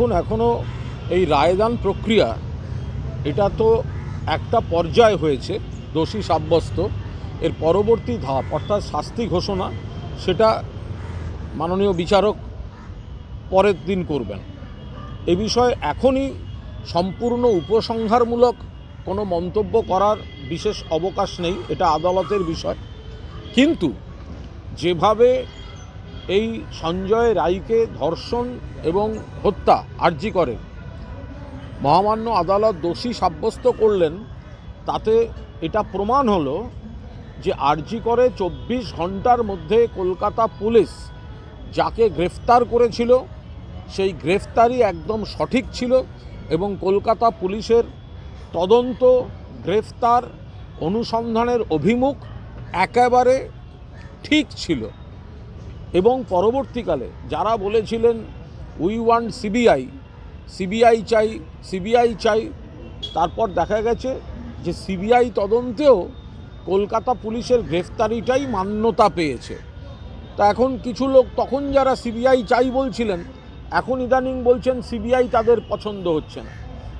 এখন এখনও এই রায়দান প্রক্রিয়া, এটা তো একটা পর্যায় হয়েছে, দোষী সাব্যস্ত। এর পরবর্তী ধাপ, অর্থাৎ শাস্তি ঘোষণা, সেটা মাননীয় বিচারক পরের দিন করবেন। এ বিষয়ে এখনই সম্পূর্ণ উপসংহারমূলক কোনো মন্তব্য করার বিশেষ অবকাশ নেই, এটা আদালতের বিষয়। কিন্তু যেভাবে এই সঞ্জয় রায়কে ধর্ষণ এবং হত্যা আর্জি করে। মহামান্য আদালত দোষী সাব্যস্ত করলেন, তাতে এটা প্রমাণ হলো যে আর্জি করে চব্বিশ ঘণ্টার মধ্যে কলকাতা পুলিশ যাকে গ্রেফতার করেছিল, সেই গ্রেফতারি একদম সঠিক ছিল এবং কলকাতা পুলিশের তদন্ত, গ্রেফতার, অনুসন্ধানের অভিমুখ একেবারে ঠিক ছিল। এবং পরবর্তীকালে যারা বলেছিলেন উই ওয়ান্ট সিবিআই সিবিআই চাই সিবিআই চাই। তারপর দেখা গেছে যে সিবিআই তদন্তেও কলকাতা পুলিশের গ্রেফতারিটাই মান্যতা পেয়েছে। তা এখন কিছু লোক তখন যারা সিবিআই চাই বলছিলেন, এখন ইদানিং বলছেন সিবিআই তাদের পছন্দ হচ্ছে না।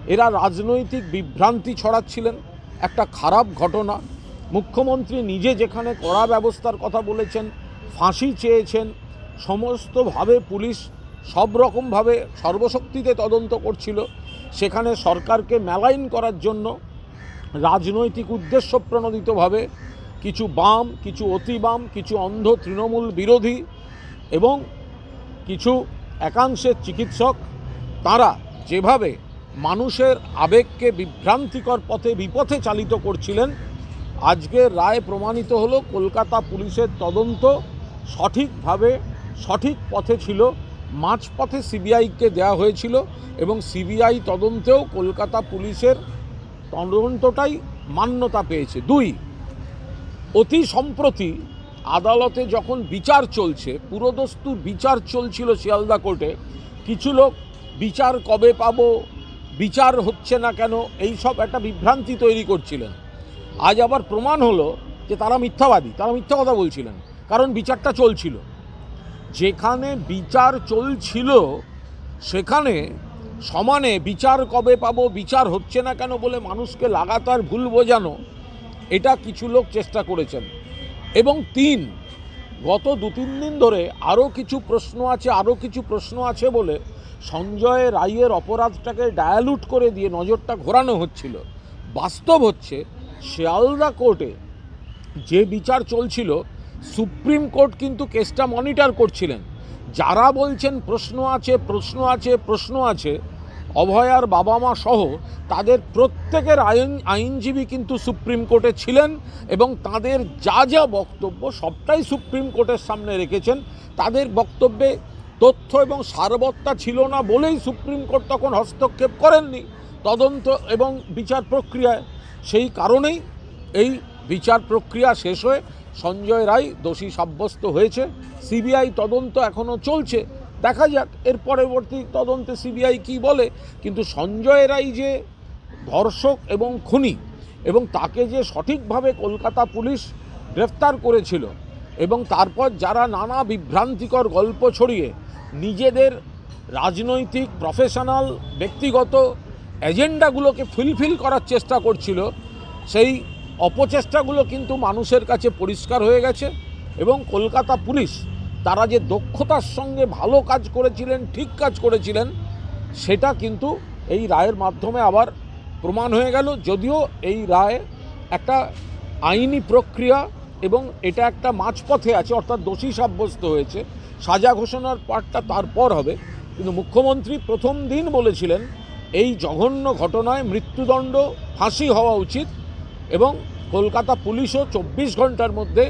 এরা রাজনৈতিক বিভ্রান্তি ছড়াচ্ছিলেন, একটা খারাপ ঘটনা। মুখ্যমন্ত্রী নিজে যেখানে কড়া ব্যবস্থার কথা বলেছেন ফাঁসি চেয়েছেন। সমস্তভাবে পুলিশ সব রকমভাবে সর্বশক্তিতে তদন্ত করছিল। সেখানে সরকারকে মেলাইন করার জন্য রাজনৈতিক উদ্দেশ্য প্রণোদিতভাবে কিছু বাম, কিছু অতি বাম কিছু অন্ধ তৃণমূল বিরোধী এবং কিছু একাংশের চিকিৎসক, তারা যেভাবে মানুষের আবেগকে বিভ্রান্তিকর পথে বিপথে চালিত করছিলেন, আজকের রায় প্রমাণিত হলো, কলকাতা পুলিশের তদন্ত সঠিকভাবে সঠিক পথে ছিল। মাঝপথে সিবিআইকে দেওয়া হয়েছিল এবং সিবিআই তদন্তেও কলকাতা পুলিশের তদন্তটাই মান্যতা পেয়েছে। দুই, অতি সম্প্রতি আদালতে যখন বিচার চলছে, পুরোদস্তুর বিচার চলছিল শিয়ালদা কোর্টে, কিছু লোক, বিচার কবে পাবো? বিচার হচ্ছে না কেন? এই সব একটা বিভ্রান্তি তৈরি করছিলেন। আজ আবার প্রমাণ হলো যে তারা মিথ্যাবাদী, তারা মিথ্যা কথা বলছিলেন। কারণ বিচারটা চলছিল। যেখানে বিচার চলছিল, সেখানে সমানে বিচার কবে পাবো, বিচার হচ্ছে না কেন বলে মানুষকে লাগাতার ভুল বোঝানো, এটা কিছু লোক চেষ্টা করেছেন। এবং তিন, গত দু তিন দিন ধরে আরও কিছু প্রশ্ন আছে, আরও কিছু প্রশ্ন আছে বলে সঞ্জয় রায়ের অপরাধটাকে ডায়ালুট করে দিয়ে নজরটা ঘোরানো হচ্ছিল। বাস্তব হচ্ছে, শিয়ালদা কোর্টে যে বিচার চলছিল সুপ্রিম কোর্ট কিন্তু কেসটা মনিটর করছিলেন। যারা বলছেন প্রশ্ন আছে প্রশ্ন আছে প্রশ্ন আছে অভয়ার বাবা মা সহ তাদের প্রত্যেকের আইন, আইনজীবী কিন্তু সুপ্রিম কোর্টে ছিলেন এবং তাদের যা যা বক্তব্য সবটাই সুপ্রিম কোর্টের সামনে রেখেছেন। তাদের বক্তব্যে তথ্য এবং সারবত্তা ছিল না বলেই সুপ্রিম কোর্ট তখন হস্তক্ষেপ করেননি তদন্ত এবং বিচার প্রক্রিয়ায়। সেই কারণেই এই বিচার প্রক্রিয়া শেষ হয়ে সঞ্জয় রায় দোষী সাব্যস্ত হয়েছে। সিবিআই তদন্ত এখনও চলছে। দেখা যাক, এর পরবর্তী তদন্তে সিবিআই কি বলে। কিন্তু সঞ্জয় রায় যে ধর্ষক এবং খুনি এবং তাকে যে সঠিকভাবে কলকাতা পুলিশ গ্রেফতার করেছিল এবং তারপর যারা নানা বিভ্রান্তিকর গল্প ছড়িয়ে নিজেদের রাজনৈতিক প্রফেশনাল ব্যক্তিগত এজেন্ডাগুলোকে ফুলফিল করার চেষ্টা করছিল, সেই অপচেষ্টাগুলো কিন্তু মানুষের কাছে পরিষ্কার হয়ে গেছে এবং কলকাতা পুলিশ তারা যে দক্ষতার সঙ্গে ভালো কাজ করেছিলেন, ঠিক কাজ করেছিলেন, সেটা কিন্তু এই রায়ের মাধ্যমে আবার প্রমাণ হয়ে গেল। যদিও এই রায় একটা আইনি প্রক্রিয়া এবং এটা একটা মাঝপথে আছে, অর্থাৎ দোষী সাব্যস্ত হয়েছে। সাজা ঘোষণার পাঠটা তারপর হবে। কিন্তু মুখ্যমন্ত্রী প্রথম দিন বলেছিলেন, এই জঘন্য ঘটনায় মৃত্যুদণ্ড ফাঁসি হওয়া উচিত। এবং কলকাতা পুলিশও চব্বিশ ঘণ্টার মধ্যে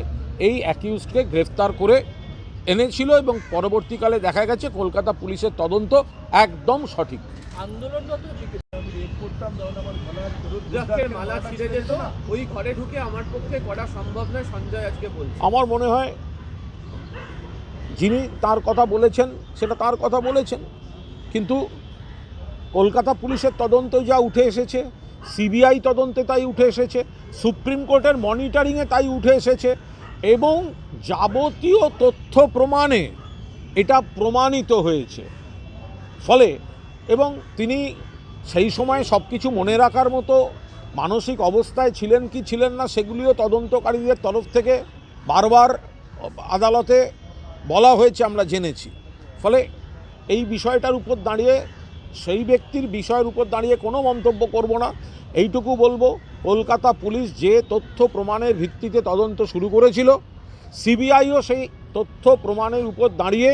এই অ্যাকিউজকে গ্রেফতার করে এনেছিল এবং পরবর্তীকালে দেখা গেছে কলকাতা পুলিশের তদন্ত একদম সঠিক। আন্দোলনরত আমি রেড করতাম তখন আমার মালা ছিঁড়ে যেত ওই ঘরে ঢুকে আমার পক্ষে করা সম্ভব নয় সঞ্জয় আজকে বলছে। আমার মনে হয় যিনি তার কথা বলেছেন সেটা তার কথা বলেছেন। কিন্তু কলকাতা পুলিশের তদন্তে যা উঠে এসেছে সিবিআই তদন্তে তাই উঠে এসেছে, সুপ্রিম কোর্টের মনিটরিংয়ে তাই উঠে এসেছে এবং যাবতীয় তথ্য প্রমাণে এটা প্রমাণিত হয়েছে। ফলে এবং তিনি সেই সময় সব কিছু মনে রাখার মতো মানসিক অবস্থায় ছিলেন কি ছিলেন না সেগুলিও তদন্তকারীদের তরফ থেকে বারবার আদালতে বলা হয়েছে আমরা জেনেছি। ফলে এই বিষয়টার উপর দাঁড়িয়ে সেই ব্যক্তির বিষয়ের উপর দাঁড়িয়ে কোনো মন্তব্য করব না। এইটুকু বলব, কলকাতা পুলিশ যে তথ্য প্রমাণের ভিত্তিতে তদন্ত শুরু করেছিল, সিবিআইও সেই তথ্য প্রমাণের উপর দাঁড়িয়ে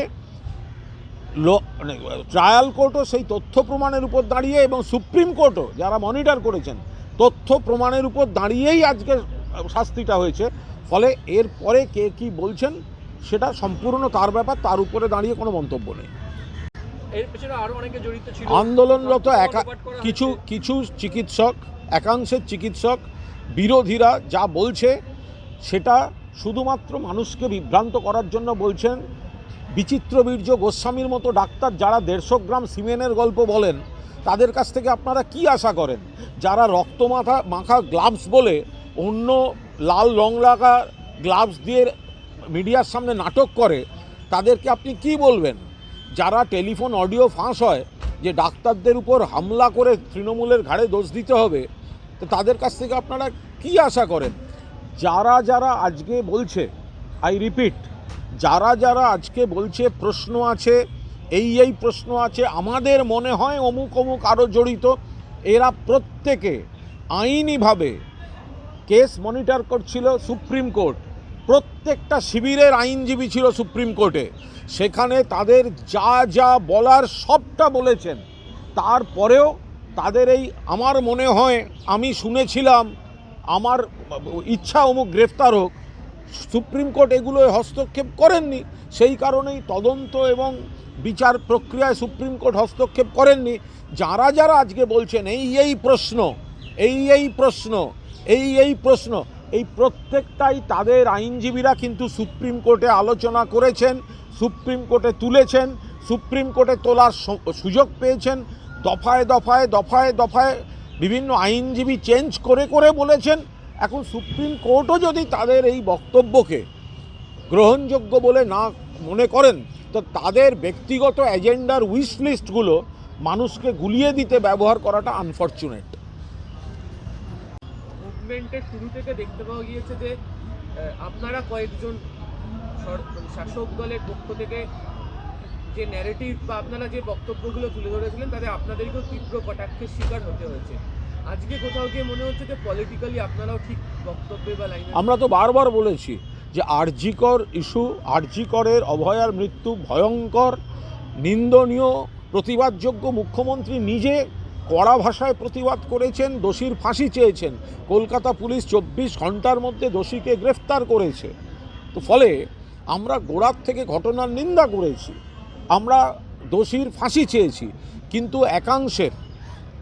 ট্রায়াল কোর্টও সেই তথ্য প্রমাণের উপর দাঁড়িয়ে এবং সুপ্রিম কোর্টও যারা মনিটর করেছেন, তথ্য প্রমাণের উপর দাঁড়িয়েই আজকে শাস্তিটা হয়েছে। ফলে এর পরে কে কি বলছেন, সেটা সম্পূর্ণ তার ব্যাপার, তার উপরে দাঁড়িয়ে কোনো মন্তব্য নেই। এর পেছনে আরও অনেকে জড়িত ছিল। আন্দোলনরত একা কিছু কিছু চিকিৎসক একাংশের চিকিৎসক বিরোধীরা যা বলছে সেটা শুধুমাত্র মানুষকে বিভ্রান্ত করার জন্য বলছেন। বিচিত্রবীর্য গোস্বামীর মতো ডাক্তার যারা দেড়শো গ্রাম সিমেনের গল্প বলেন তাদের কাছ থেকে আপনারা কি আশা করেন? যারা রক্ত মাথা মাখা গ্লাভস বলে অন্য লাল রং লাগা গ্লাভস দিয়ে মিডিয়ার সামনে নাটক করে তাদেরকে আপনি কি বলবেন? যারা টেলিফোন অডিও ফাঁস হয়, যে ডাক্তারদের উপর হামলা করে তৃণমূলের ঘাড়ে দোষ দিতে হবে, তো তাদের কাছ থেকে আপনারা কি আশা করেন? যারা যারা আজকে বলছে আই রিপিট যারা যারা আজকে বলছে প্রশ্ন আছে, এই এই প্রশ্ন আছে, আমাদের মনে হয় অমুক অমুক আরও জড়িত, এরা প্রত্যেকে আইনিভাবে কেস মনিটর করছিল সুপ্রিম কোর্ট। প্রত্যেকটা শিবিরের আইনজীবী ছিল সুপ্রিম কোর্টে। সেখানে তাদের যা যা বলার সবটা বলেছেন। তারপরেও তাদের এই আমার মনে হয়, আমি শুনেছিলাম, আমার ইচ্ছা অমুক গ্রেফতার হোক, সুপ্রিম কোর্ট এগুলোয় হস্তক্ষেপ করেননি। সেই কারণেই তদন্ত এবং বিচার প্রক্রিয়ায় সুপ্রিম কোর্ট হস্তক্ষেপ করেননি। যারা যারা আজকে বলছেন, এই এই প্রশ্ন, এই এই প্রশ্ন, এই এই প্রশ্ন এই প্রত্যেকটাই তাদের আইনজীবীরা কিন্তু সুপ্রিম কোর্টে আলোচনা করেছেন, সুপ্রিম কোর্টে তুলেছেন, সুপ্রিম কোর্টে তোলার সুযোগ পেয়েছেন, দফায় দফায় দফায় দফায় বিভিন্ন আইনজীবী চেঞ্জ করে করে বলেছেন। এখন সুপ্রিম কোর্টও যদি তাদের এই বক্তব্যকে গ্রহণযোগ্য বলে না মনে করেন, তো তাদের ব্যক্তিগত এজেন্ডার উইশ লিস্টগুলো মানুষকে গুলিয়ে দিতে ব্যবহার করাটা আনফর্চুনেট মুভমেন্টের শুরু থেকে দেখতে পাওয়া গিয়েছে যে আপনারা কয়েকজন মানে শাসক দলের পক্ষ থেকে যে ন্যারেটিভ বা আপনারা যে বক্তব্যগুলো তুলে ধরেছিলেন, তাতে আপনাদেরকেও তীব্র কটাক্ষের শিকার হতে হয়েছে। আজকে কোথাও গিয়ে মনে হচ্ছে যে পলিটিক্যালি আপনারাও ঠিক বক্তব্যে বা লাইনে আমরা তো বারবার বলেছি যে আরজিকর ইস্যু, আরজিকরের অভয়ার মৃত্যু ভয়ঙ্কর, নিন্দনীয়, প্রতিবাদযোগ্য মুখ্যমন্ত্রী নিজে কড়া ভাষায় প্রতিবাদ করেছেন, দোষীর ফাঁসি চেয়েছেন। কলকাতা পুলিশ চব্বিশ ঘণ্টার মধ্যে দোষীকে গ্রেফতার করেছে। তো ফলে আমরা গোড়ার থেকে ঘটনার নিন্দা করেছি। আমরা দোষীর ফাঁসি চেয়েছি। কিন্তু একাংশের,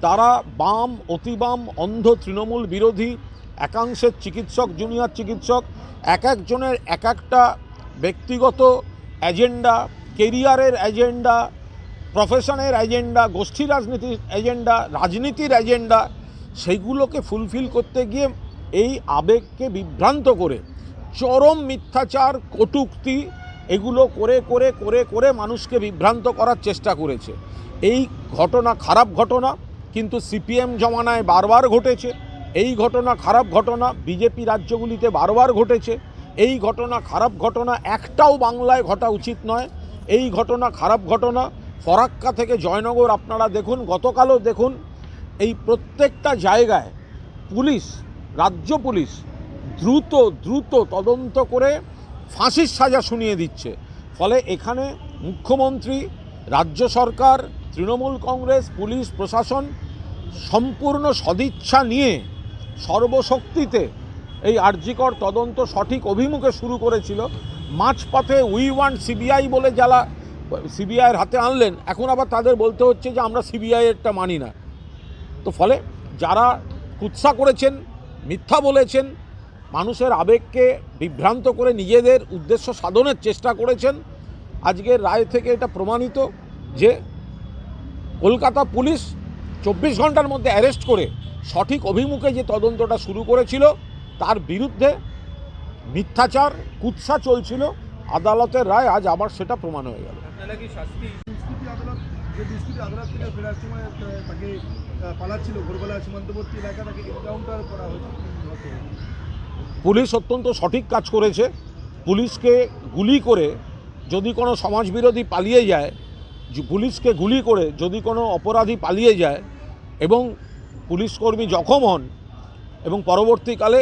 তারা বাম, অতিবাম, অন্ধ তৃণমূল বিরোধী, একাংশের চিকিৎসক, জুনিয়র চিকিৎসক, এক একজনের এক একটা ব্যক্তিগত এজেন্ডা, কেরিয়ারের এজেন্ডা প্রফেশনের এজেন্ডা গোষ্ঠী রাজনীতির এজেন্ডা রাজনীতির এজেন্ডা সেইগুলোকে ফুলফিল করতে গিয়ে এই আবেগকে বিভ্রান্ত করে, চরম মিথ্যাচার, কটূক্তি, এগুলো করে করে করে করে মানুষকে বিভ্রান্ত করার চেষ্টা করেছে। এই ঘটনা খারাপ ঘটনা, কিন্তু সিপিএম জমানায় বারবার ঘটেছে। এই ঘটনা খারাপ ঘটনা, বিজেপি রাজ্যগুলিতে বারবার ঘটেছে। এই ঘটনা খারাপ ঘটনা একটাও বাংলায় ঘটা উচিত নয়। এই ঘটনা খারাপ ঘটনা ফরাক্কা থেকে জয়নগর আপনারা দেখুন, গতকালও দেখুন, এই প্রত্যেকটা জায়গায় পুলিশ, রাজ্য পুলিশ দ্রুত দ্রুত তদন্ত করে ফাঁসির সাজা শুনিয়ে দিচ্ছে। ফলে এখানে মুখ্যমন্ত্রী, রাজ্য সরকার, তৃণমূল কংগ্রেস, পুলিশ, প্রশাসন সম্পূর্ণ সদিচ্ছা নিয়ে সর্বশক্তিতে এই আর্যিকর তদন্ত সঠিক অভিমুখে শুরু করেছিল। মাঝপথে উই ওয়ান্ট সিবিআই বলে যারা সিবিআইয়ের হাতে আনলেন, এখন আবার তাদের বলতে হচ্ছে যে আমরা সিবিআইয়েরটা মানি না। তো ফলে যারা কুৎসা করেছেন, মিথ্যা বলেছেন, মানুষের আবেগকে বিভ্রান্ত করে নিজেদের উদ্দেশ্য সাধনের চেষ্টা করেছেন, আজকের রায় থেকে এটা প্রমাণিত যে কলকাতা পুলিশ চব্বিশ ঘণ্টার মধ্যে অ্যারেস্ট করে সঠিক অভিমুখে যে তদন্তটা শুরু করেছিল, তার বিরুদ্ধে মিথ্যাচার, কুৎসা চলছিল, আদালতের রায় আজ আবার সেটা প্রমাণ হয়ে গেল। আপনারা কি শাস্তি? সংস্কৃতি আদালত যে দুষ্কৃতী আগ্রা থেকে ফেরার সময় তাকে পালাচ্ছিল ভোরবেলা সীমান্তবর্তী এলাকা তাকে এনকাউন্টার করা হয়েছে। পুলিশ অত্যন্ত সঠিক কাজ করেছে। পুলিশকে গুলি করে যদি কোনো সমাজবিরোধী পালিয়ে যায় পুলিশকে গুলি করে যদি কোনো অপরাধী পালিয়ে যায় এবং পুলিশকর্মী জখম হন এবং পরবর্তীকালে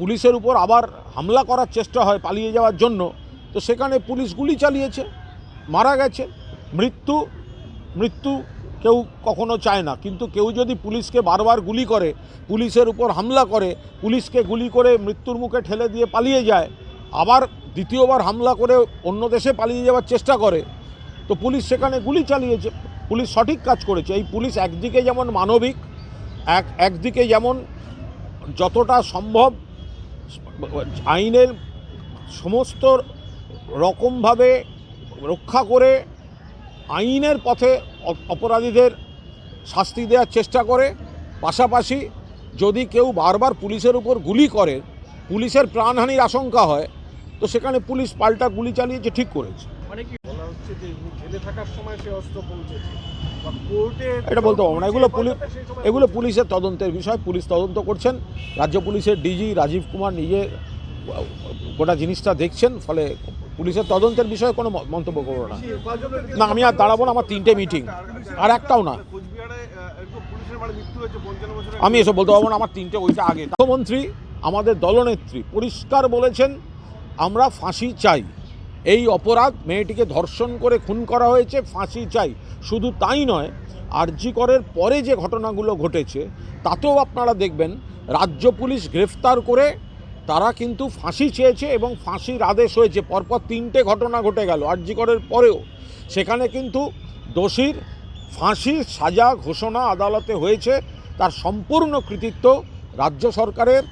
পুলিশের উপর আবার হামলা করার চেষ্টা হয় পালিয়ে যাওয়ার জন্য তো সেখানে পুলিশ গুলি চালিয়েছে। মারা গেছে, মৃত্যু মৃত্যু কেউ কখনো চায় না। কিন্তু কেউ যদি পুলিশকে বারবার গুলি করে, পুলিশের উপর হামলা করে, পুলিশকে গুলি করে মৃত্যুর মুখে ঠেলে দিয়ে পালিয়ে যায়, আবার দ্বিতীয়বার হামলা করে অন্য দেশে পালিয়ে যাওয়ার চেষ্টা করে, তো পুলিশ সেখানে গুলি চালিয়েছে, পুলিশ সঠিক কাজ করেছে। এই পুলিশ একদিকে যেমন মানবিক, এক, একদিকে যেমন যতটা সম্ভব আইনের সমস্ত রকমভাবে রক্ষা করে আইনের পথে অপরাধীদের শাস্তি দেওয়ার চেষ্টা করে। পাশাপাশি যদি কেউ বারবার পুলিশের উপর গুলি করে পুলিশের প্রাণহানির আশঙ্কা হয় তো সেখানে পুলিশ পাল্টা গুলি চালিয়েছে ঠিক করেছে। মানে এটা বলতে পারব না। এগুলো পুলিশ এগুলো পুলিশের তদন্তের বিষয়। পুলিশ তদন্ত করছেন। রাজ্য পুলিশের ডিজি রাজীব কুমার নিজে গোটা জিনিসটা দেখছেন। ফলে পুলিশের তদন্তের বিষয়ে কোনো মন্তব্য করব না। না, আমি আর দাঁড়াবো না, আমার তিনটে মিটিং আর একটাও না। আমি এসব বলতে পারব না, আমার তিনটে ওইটা আগে। মুখ্যমন্ত্রী আমাদের দলনেত্রী পরিষ্কার বলেছেন, আমরা ফাঁসি চাই। এই অপরাধ মেয়েটিকে ধর্ষণ করে খুন করা হয়েছে, ফাঁসি চাই। শুধু তাই নয়, আরজি করের পরে যে ঘটনাগুলো ঘটেছে, তাতেও আপনারা দেখবেন, রাজ্য পুলিশ গ্রেফতার করে তারা কিন্তু ফাঁসি চেয়েছে এবং ফাঁসির আদেশ হয়েছে। পরপর তিনটে ঘটনা ঘটে গেল আরজি করের পরেও। সেখানে কিন্তু দোষীর ফাঁসির সাজা ঘোষণা আদালতে হয়েছে। তার সম্পূর্ণ কৃতিত্ব রাজ্য সরকারের,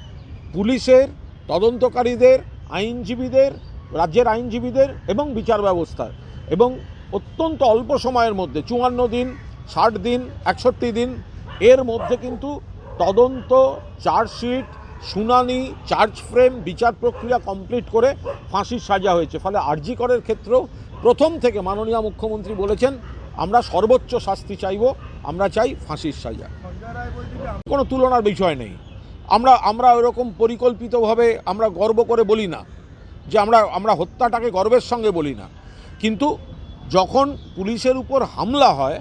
পুলিশের, তদন্তকারীদের, আইনজীবীদের, রাজ্যের আইনজীবীদের এবং বিচার ব্যবস্থার। এবং অত্যন্ত অল্প সময়ের মধ্যে, চুয়ান্ন দিন, ষাট দিন, একষট্টি দিন, এর মধ্যে কিন্তু তদন্ত, চার্জশিট শুনানি, চার্জ ফ্রেম, বিচার প্রক্রিয়া কমপ্লিট করে ফাঁসির সাজা হয়েছে। ফলে আরজি করের ক্ষেত্রেও প্রথম থেকে মাননীয় মুখ্যমন্ত্রী বলেছেন, আমরা সর্বোচ্চ শাস্তি চাইব, আমরা চাই ফাঁসির সাজা। কোনো তুলনার বিষয় নেই। আমরা আমরা ওরকম পরিকল্পিতভাবে আমরা গর্ব করে বলি না, যে আমরা আমরা হত্যাটাকে গর্বের সঙ্গে বলি না। কিন্তু যখন পুলিশের উপর হামলা হয়,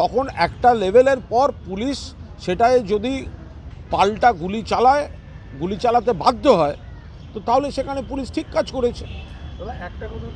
তখন একটা লেভেলের পর পুলিশ সেটায় যদি পাল্টা গুলি চালায় গুলি চালাতে বাধ্য হয় তো তাহলে সেখানে পুলিশ ঠিক কাজ করেছে। একটা কথা